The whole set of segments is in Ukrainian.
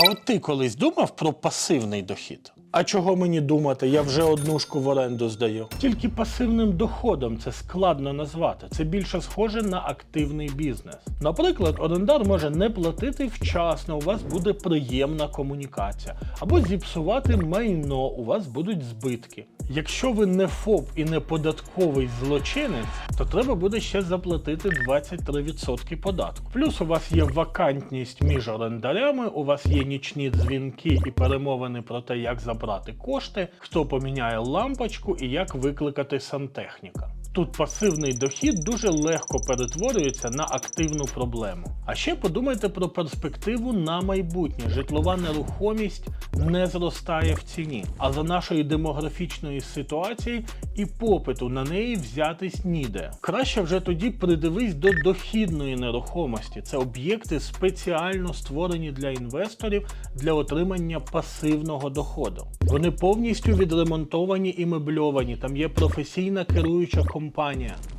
А от ти колись думав про пасивний дохід? А чого мені думати? Я вже однушку в оренду здаю. Тільки пасивним доходом це складно назвати. Це більше схоже на активний бізнес. Наприклад, орендар може не платити вчасно, у вас буде приємна комунікація, або зіпсувати майно, у вас будуть збитки. Якщо ви не ФОП і не податковий злочинець, то треба буде ще заплатити 23% податку. Плюс у вас є вакантність між орендарями, у вас є нічні дзвінки і перемовини про те, як забрати кошти, хто поміняє лампочку і як викликати сантехніка. Тут пасивний дохід дуже легко перетворюється на активну проблему. А ще подумайте про перспективу на майбутнє. Житлова нерухомість не зростає в ціні. А за нашої демографічної ситуації і попиту на неї взятись ніде. Краще вже тоді придивись до дохідної нерухомості. Це об'єкти спеціально створені для інвесторів для отримання пасивного доходу. Вони повністю відремонтовані і мебльовані. Там є професійна керуюча компанія.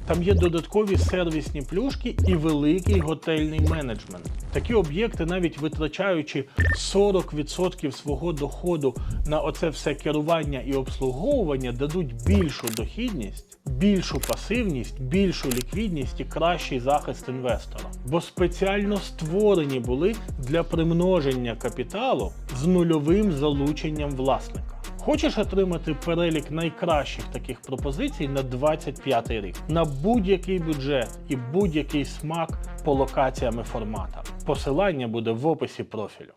Там є додаткові сервісні плюшки і великий готельний менеджмент. Такі об'єкти, навіть витрачаючи 40% свого доходу на оце все керування і обслуговування, дадуть більшу дохідність, більшу пасивність, більшу ліквідність і кращий захист інвестора. Бо спеціально створені були для примноження капіталу з нульовим залученням власника. Хочеш отримати перелік найкращих таких пропозицій на 25 рік на будь-який бюджет і будь-який смак по локаціями формата. Посилання буде в описі профілю.